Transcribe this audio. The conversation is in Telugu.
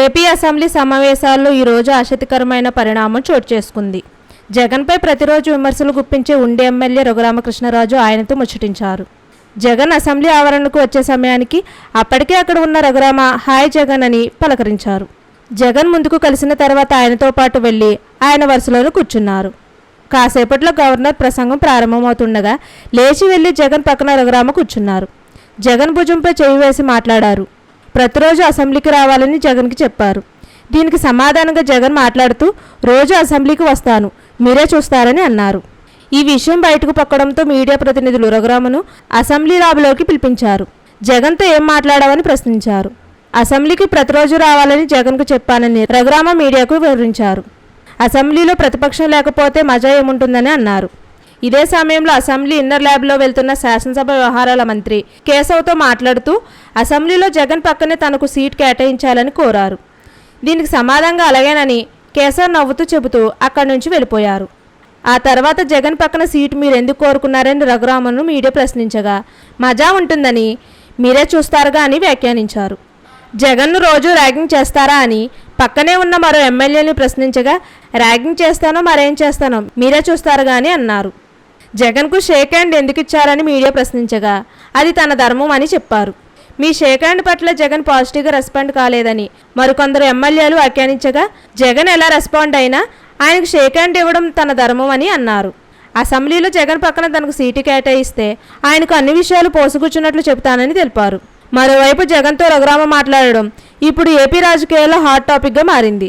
ఏపీ అసెంబ్లీ సమావేశాల్లో ఈరోజు ఆసక్తికరమైన పరిణామం చోటు చేసుకుంది. జగన్పై ప్రతిరోజు విమర్శలు గుప్పించే ఉండే ఎమ్మెల్యే రఘురామకృష్ణరాజు ఆయనతో ముచ్చటించారు. జగన్ అసెంబ్లీ ఆవరణకు వచ్చే సమయానికి అప్పటికే అక్కడ ఉన్న రఘురామ హాయ్ జగన్ అని పలకరించారు. జగన్ ముందుకు కలిసిన తర్వాత ఆయనతో పాటు వెళ్ళి ఆయన వరుసలోనే కూర్చున్నారు. కాసేపట్లో గవర్నర్ ప్రసంగం ప్రారంభమవుతుండగా లేచి వెళ్ళి జగన్ పక్కన రఘురామ కూర్చున్నారు. జగన్ భుజంపై చేయి వేసి మాట్లాడారు. ప్రతిరోజు అసెంబ్లీకి రావాలని జగన్కి చెప్పారు. దీనికి సమాధానంగా జగన్ మాట్లాడుతూ రోజు అసెంబ్లీకి వస్తాను మీరే చూస్తారని అన్నారు. ఈ విషయం బయటకు పక్కడంతో మీడియా ప్రతినిధులు రఘురామను అసెంబ్లీ లాబీలోకి పిలిపించారు. జగన్తో ఏం మాట్లాడావని ప్రశ్నించారు. అసెంబ్లీకి ప్రతిరోజు రావాలని జగన్కు చెప్పానని రఘురామ మీడియాకు వివరించారు. అసెంబ్లీలో ప్రతిపక్షం లేకపోతే మజా ఏముంటుందని అన్నారు. ఇదే సమయంలో అసెంబ్లీ ఇన్నర్ ల్యాబ్లో వెళ్తున్న శాసనసభ వ్యవహారాల మంత్రి కేశవ్తో మాట్లాడుతూ అసెంబ్లీలో జగన్ పక్కనే తనకు సీట్ కేటాయించాలని కోరారు. దీనికి సమాధానంగా అలాగేనని కేశవ్ నవ్వుతూ చెబుతూ అక్కడి నుంచి వెళ్ళిపోయారు. ఆ తర్వాత జగన్ పక్కన సీటు మీరు ఎందుకు కోరుకున్నారని రఘురామను మీడియా ప్రశ్నించగా మజా ఉంటుందని మీరే చూస్తారుగా అని వ్యాఖ్యానించారు. జగన్ను రోజు ర్యాగింగ్ చేస్తారా అని పక్కనే ఉన్న మరో ఎమ్మెల్యేని ప్రశ్నించగా ర్యాగింగ్ చేస్తానో మరేం చేస్తానో మీరే చూస్తారుగా అని అన్నారు. జగన్కు షేక్ హ్యాండ్ ఎందుకు ఇచ్చారని మీడియా ప్రశ్నించగా అది తన ధర్మం అని చెప్పారు. మీ షేక్ హ్యాండ్ పట్ల జగన్ పాజిటివ్గా రెస్పాండ్ కాలేదని మరికొందరు ఎమ్మెల్యేలు వ్యాఖ్యానించగా జగన్ ఎలా రెస్పాండ్ అయినా ఆయనకు షేక్ హ్యాండ్ ఇవ్వడం తన ధర్మం అని అన్నారు. అసెంబ్లీలో జగన్ పక్కన తనకు సీటు కేటాయిస్తే ఆయనకు అన్ని విషయాలు పోసుకూర్చున్నట్లు చెబుతానని తెలిపారు. మరోవైపు జగన్తో రఘురామ మాట్లాడడం ఇప్పుడు ఏపీ రాజకీయాల్లో హాట్ టాపిక్గా మారింది.